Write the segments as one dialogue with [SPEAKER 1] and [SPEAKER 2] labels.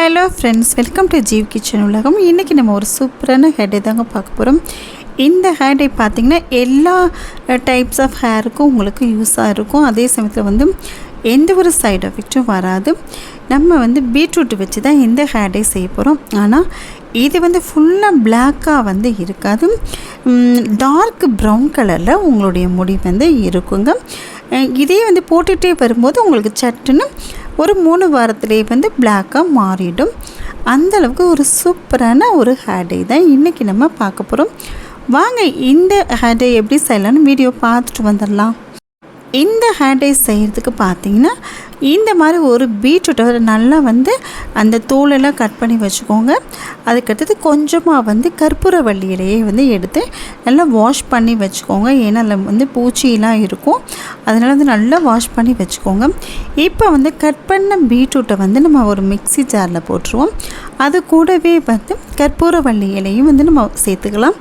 [SPEAKER 1] Hello friends welcome to Jeev kitchen உலகம். இன்றைக்கி நம்ம ஒரு சூப்பரான ஹேடை தாங்க பார்க்க போகிறோம் இந்த ஹேடை பார்த்திங்கன்னா எல்லா டைப்ஸ் ஆஃப் ஹேருக்கும் உங்களுக்கு யூஸாக இருக்கும். அதே சமயத்தில் வந்து எந்த ஒரு சைடு எஃபெக்ட்டும் வராது. நம்ம வந்து பீட்ரூட் வச்சு தான் இந்த ஹேடை செய்ய போகிறோம் ஆனால் இது வந்து ஃபுல்லாக பிளாக்காக வந்து இருக்காது. டார்க் ப்ரௌன் கலரில் உங்களுடைய முடி வந்து இருக்குங்க. இதே வந்து போட்டுகிட்டே வரும்போது உங்களுக்கு சட்டுன்னு ஒரு மூணு வாரத்திலே வந்து பிளாக்காக மாறிடும். அந்த அளவுக்கு ஒரு சூப்பரான ஒரு ஹேர் டே தான் இன்றைக்கி நம்ம பார்க்க போகிறோம் வாங்க இந்த ஹேர் டே எப்படி செய்யலாம்னு வீடியோ பார்த்துட்டு வந்துடலாம். இந்த ஹேர் செய்கிறதுக்கு பார்த்தீங்கன்னா இந்த மாதிரி ஒரு பீட்ரூட்டை நல்லா வந்து அந்த தோலெல்லாம் கட் பண்ணி வச்சுக்கோங்க. அதுக்கடுத்தது கொஞ்சமாக வந்து கற்பூரவள்ளி இலையை வந்து எடுத்து நல்லா வாஷ் பண்ணி வச்சுக்கோங்க. ஏன்னா அதில் வந்து பூச்சியெலாம் இருக்கும். அதனால் வந்து நல்லா வாஷ் பண்ணி வச்சுக்கோங்க. இப்போ வந்து கட் பண்ண பீட்ரூட்டை வந்து நம்ம ஒரு மிக்ஸி ஜாரில் போட்டுருவோம். அது கூடவே வந்து கற்பூரவள்ளி இலையும் வந்து நம்ம சேர்த்துக்கலாம்.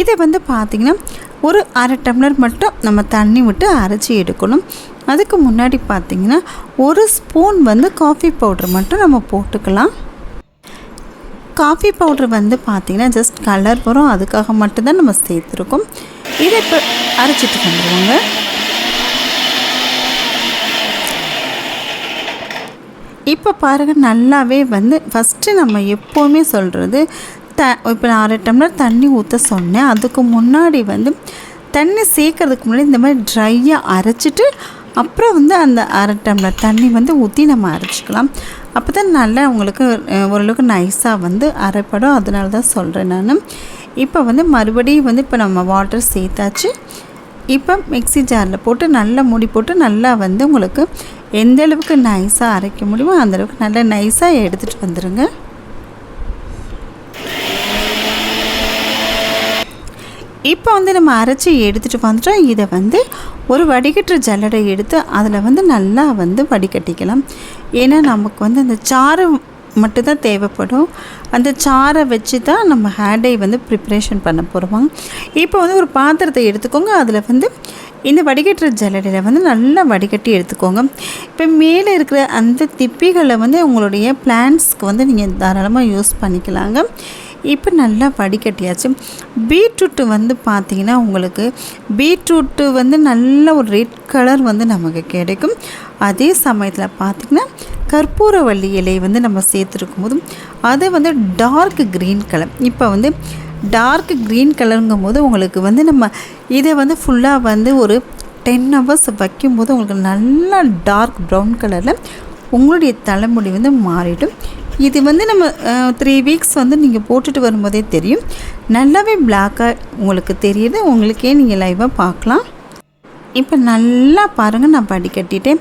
[SPEAKER 1] இதை வந்து பார்த்திங்கன்னா ஒரு அரை டம்ளர் மட்டும் நம்ம தண்ணி விட்டு அரைச்சி எடுக்கணும். அதுக்கு முன்னாடி பார்த்திங்கன்னா ஒரு ஸ்பூன் வந்து காஃபி பவுடர் மட்டும் நம்ம போட்டுக்கலாம். காஃபி பவுடர் வந்து பார்த்திங்கன்னா ஜஸ்ட் கலர் வரும். அதுக்காக மட்டும்தான் நம்ம சேர்த்துருக்கோம். இதை இப்போ அரைச்சிட்டு வந்துடுவோங்க இப்போ பாருங்கள் நல்லாவே வந்து ஃபஸ்ட்டு நம்ம எப்போவுமே சொல்கிறது த இப்போ நான் அரை டம்ளர் தண்ணி ஊற்ற சொன்னேன். அதுக்கு முன்னாடி வந்து தண்ணி சேர்க்கறதுக்கு முன்னாடி இந்த மாதிரி ட்ரையாக அரைச்சிட்டு அப்புறம் வந்து அந்த அரை டம்ளர் தண்ணி வந்து ஊற்றி நம்ம அரைச்சிக்கலாம். அப்போ தான் நல்லா உங்களுக்கு ஓரளவுக்கு நைஸாக வந்து அரைப்படும். அதனால தான் சொல்கிறேன் நான். இப்போ வந்து மறுபடியும் வந்து இப்போ நம்ம வாட்டர் சேர்த்தாச்சு. இப்போ மிக்ஸி ஜாரில் போட்டு நல்லா மூடி போட்டு நல்லா வந்து உங்களுக்கு எந்த அளவுக்கு நைஸாக அரைக்க முடியுமோ அந்தளவுக்கு நல்லா நைஸாக எடுத்துகிட்டு வந்துடுங்க இப்போ வந்து நம்ம அரைச்சி எடுத்துகிட்டு வந்துட்டோம். இதை வந்து ஒரு வடிகட்டுற ஜல்லடை எடுத்து அதில் வந்து நல்லா வந்து வடிகட்டிக்கலாம். ஏன்னா நமக்கு வந்து அந்த சாறு மட்டும்தான் தேவைப்படும். அந்த சாறை வச்சு தான் நம்ம ஹேர் டை வந்து ப்ரிப்ரேஷன் பண்ண போகிறோம் இப்போ வந்து ஒரு பாத்திரத்தை எடுத்துக்கோங்க. அதில் வந்து இந்த வடிகட்டுற ஜல்லடையில் வந்து நல்லா வடிகட்டி எடுத்துக்கோங்க. இப்போ மேலே இருக்கிற அந்த திப்பிகளை வந்து உங்களுடைய பிளான்ஸ்க்கு வந்து நீங்கள் தாராளமாக யூஸ் பண்ணிக்கலாங்க. இப்போ நல்லா வடிகட்டியாச்சு. பீட்ரூட்டு வந்து பார்த்திங்கன்னா உங்களுக்கு பீட்ரூட்டு வந்து நல்ல ஒரு ரெட் கலர் வந்து நமக்கு கிடைக்கும். அதே சமயத்தில் பார்த்திங்கன்னா கற்பூரவள்ளி இலை வந்து நம்ம சேர்த்துருக்கும் போது அது வந்து டார்க் க்ரீன் கலர் இப்போ வந்து டார்க் க்ரீன் கலருங்கும் போது உங்களுக்கு வந்து நம்ம இதை வந்து ஃபுல்லாக வந்து ஒரு டென் ஹவர்ஸ் வைக்கும்போது உங்களுக்கு நல்லா டார்க் ப்ரௌன் கலரில் உங்களுடைய தலைமுடி வந்து மாறிடும். இது வந்து நம்ம த்ரீ வீக்ஸ் வந்து நீங்கள் போட்டுட்டு வரும்போதே தெரியும். நல்லாவே பிளாக்காக உங்களுக்கு தெரியுது. உங்களுக்கே நீங்கள் லைவாக பார்க்கலாம். இப்போ நல்லா பாருங்கள் நான் படிக்கட்டிட்டேன்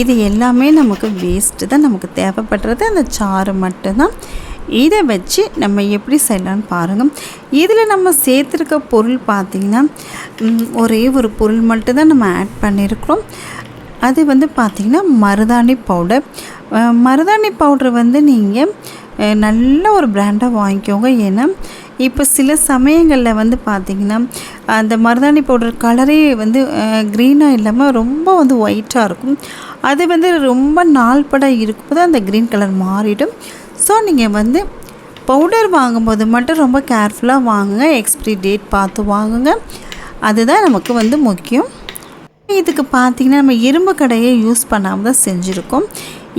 [SPEAKER 1] இது எல்லாமே நமக்கு வேஸ்ட்டு தான். நமக்கு தேவைப்படுறது அந்த சாறு மட்டும்தான். இதை வச்சு நம்ம எப்படி செய்யலான்னு பாருங்கள் இதில் நம்ம சேர்த்துருக்க பொருள் பார்த்திங்கன்னா ஒரே ஒரு பொருள் மட்டும்தான் நம்ம ஆட் பண்ணியிருக்கிறோம். அது வந்து பார்த்திங்கன்னா மருதாணி பவுடர் மருதாணி பவுடர் வந்து நீங்கள் நல்ல ஒரு பிராண்டாக வாங்கிக்கோங்க. ஏன்னா இப்போ சில சமயங்களில் வந்து பார்த்திங்கன்னா அந்த மருதாணி பவுடர் கலரே வந்து க்ரீனாக இல்லாமல் ரொம்ப வந்து ஒயிட்டாக இருக்கும். அது வந்து ரொம்ப நாள் பட இருக்கும்போது அந்த க்ரீன் கலர் மாறிடும். ஸோ நீங்கள் வந்து பவுடர் வாங்கும்போது மட்டும் ரொம்ப கேர்ஃபுல்லாக வாங்குங்க. எக்ஸ்பிரி டேட் பார்த்து வாங்குங்க. அதுதான் நமக்கு வந்து முக்கியம். இதுக்கு பார்த்தீங்கன்னா நம்ம இரும்பு கடையை யூஸ் பண்ணாமல் தான் செஞ்சுருக்கோம்.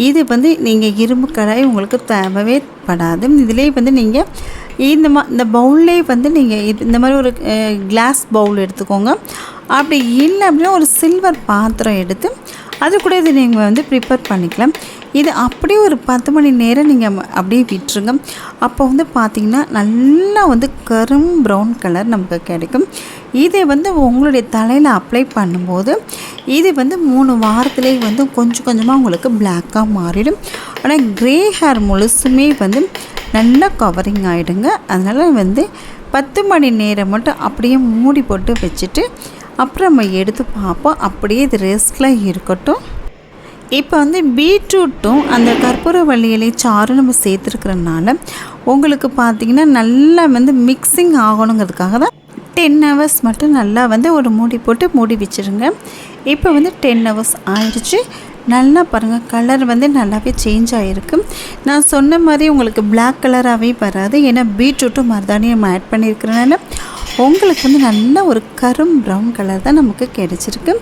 [SPEAKER 1] இது வந்து நீங்கள் இரும்பு கடாய் உங்களுக்கு தேவையே படாது. இதிலே வந்து நீங்கள் இந்த மா இந்த பவுல்லே வந்து நீங்கள் இந்த மாதிரி ஒரு கிளாஸ் பவுல் எடுத்துக்கோங்க. அப்படி இல்லை அப்படின்னா ஒரு சில்வர் பாத்திரம் எடுத்து அது கூட இது நீங்கள் வந்து ப்ரிப்பேர் பண்ணிக்கலாம். இது அப்படியே ஒரு பத்து மணி நேரம் நீங்கள் அப்படியே விட்டுருங்க. அப்போ வந்து பார்த்திங்கன்னா நல்லா வந்து கரும் ப்ரௌன் கலர் நமக்கு கிடைக்கும். இதை வந்து உங்களுடைய தலையில் அப்ளை பண்ணும்போது இது வந்து மூணு வாரத்திலே வந்து கொஞ்சம் கொஞ்சமாக உங்களுக்கு பிளாக்காக மாறிடும். ஆனால் க்ரே ஹேர் முழுசுமே வந்து நல்லா கவரிங் ஆகிடுங்க அதனால் வந்து பத்து மணி நேரம் மட்டும் அப்படியே மூடி போட்டு வச்சுட்டு அப்புறம் நம்ம எடுத்து பார்ப்போம். அப்படியே இது ரெஸ்ட்டில் இருக்கட்டும். இப்போ வந்து பீட்ரூட்டும் அந்த கற்பூரவள்ளி இலை சாறும் நம்ம சேர்த்துருக்கிறதுனால உங்களுக்கு பார்த்தீங்கன்னா நல்லா வந்து மிக்சிங் ஆகணுங்கிறதுக்காக தான் டென் ஹவர்ஸ் மட்டும் நல்லா வந்து ஒரு மூடி போட்டு மூடி வச்சுருங்க. இப்போ வந்து டென் ஹவர்ஸ் ஆயிடுச்சு. நல்லா பாருங்கள் கலர் வந்து நல்லாவே சேஞ்ச் ஆகிருக்கு நான் சொன்ன மாதிரி உங்களுக்கு பிளாக் கலராகவே வராது. ஏன்னா பீட்ரூட்டும் மருதாணியும் நம்ம ஆட் பண்ணியிருக்கிறனால உங்களுக்கு வந்து நல்ல ஒரு கரும் ப்ரௌன் கலர் தான் நமக்கு கிடைச்சிருக்கு.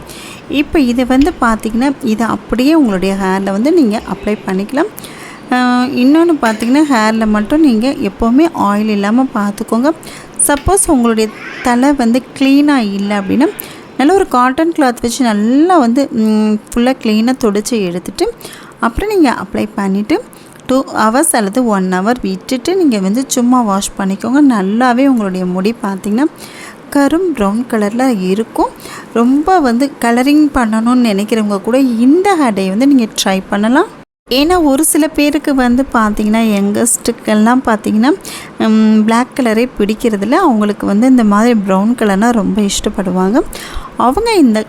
[SPEAKER 1] இப்போ இதை வந்து பார்த்திங்கன்னா இதை அப்படியே உங்களுடைய ஹேரில் வந்து நீங்கள் அப்ளை பண்ணிக்கலாம். இன்னொன்று பார்த்தீங்கன்னா ஹேரில் மட்டும் நீங்கள் எப்போவுமே ஆயில் இல்லாமல் பார்த்துக்கோங்க. சப்போஸ் உங்களுடைய தலை வந்து க்ளீனாக இல்லை அப்படின்னா நல்ல ஒரு காட்டன் கிளாத் வச்சு நல்லா வந்து ஃபுல்லாக க்ளீனாக துடைச்சி எடுத்துகிட்டு அப்புறம் நீங்கள் அப்ளை பண்ணிவிட்டு டூ ஹவர்ஸ் அல்லது ஒன் ஹவர் விட்டுட்டு நீங்கள் வந்து சும்மா வாஷ் பண்ணிக்கோங்க. நல்லாவே உங்களுடைய முடி பார்த்திங்கன்னா கரும் ப்ரௌன் கலரில் இருக்கும். ரொம்ப வந்து கலரிங் பண்ணணும்னு நினைக்கிறவங்க கூட இந்த ஹேடை வந்து நீங்கள் ட்ரை பண்ணலாம். ஏன்னா ஒரு சில பேருக்கு வந்து பார்த்திங்கன்னா யங்கஸ்ட்டுக்கெல்லாம் பார்த்திங்கன்னா பிளாக் கலரே பிடிக்கிறதுல அவங்களுக்கு வந்து இந்த மாதிரி ப்ரௌன் கலர்னால் ரொம்ப இஷ்டப்படுவாங்க. அவங்க இந்த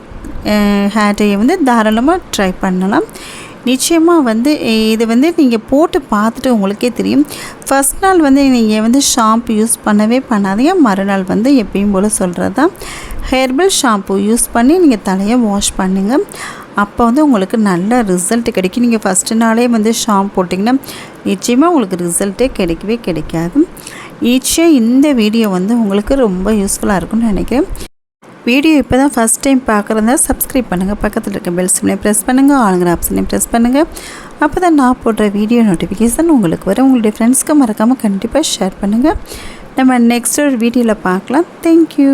[SPEAKER 1] ஹேட்டையை வந்து தாராளமாக ட்ரை பண்ணலாம். நிச்சயமாக வந்து இது வந்து நீங்கள் போட்டு பார்த்துட்டு உங்களுக்கே தெரியும். ஃபஸ்ட் நாள் வந்து நீங்கள் வந்து ஷாம்பு யூஸ் பண்ணவே பண்ணாதீங்க. மறுநாள் வந்து எப்பயும் போல் சொல்கிறது தான் ஹெர்பல் ஷாம்பு யூஸ் பண்ணி நீங்கள் தலையை வாஷ் பண்ணுங்கள் அப்போ வந்து உங்களுக்கு நல்ல ரிசல்ட் கிடைக்கும். நீங்கள் ஃபஸ்ட்டு நாளே வந்து ஷாம்பு போட்டிங்கன்னா நிச்சயமாக உங்களுக்கு ரிசல்ட்டே கிடைக்கவே கிடைக்காது. ஈச்சியாக இந்த வீடியோ வந்து உங்களுக்கு ரொம்ப யூஸ்ஃபுல்லாக இருக்கும்னு நினைக்கிறேன். வீடியோ இப்போ தான் ஃபஸ்ட் டைம் பார்க்குறதா சப்ஸ்கிரைப் பண்ணுங்கள் பக்கத்தில் இருக்க பெல் சிம்லையும் ப்ரெஸ் பண்ணுங்கள் ஆளுங்கிற ஆப்ஷனையும் ப்ரெஸ் பண்ணுங்கள் அப்போ தான் நான் போடுற வீடியோ நோட்டிஃபிகேஷன் உங்களுக்கு வரும். உங்களுடைய ஃப்ரெண்ட்ஸ்க்கு மறக்காமல் கண்டிப்பாக ஷேர் பண்ணுங்கள் நம்ம நெக்ஸ்ட் ஒரு வீடியோவில் பார்க்கலாம். தேங்க்யூ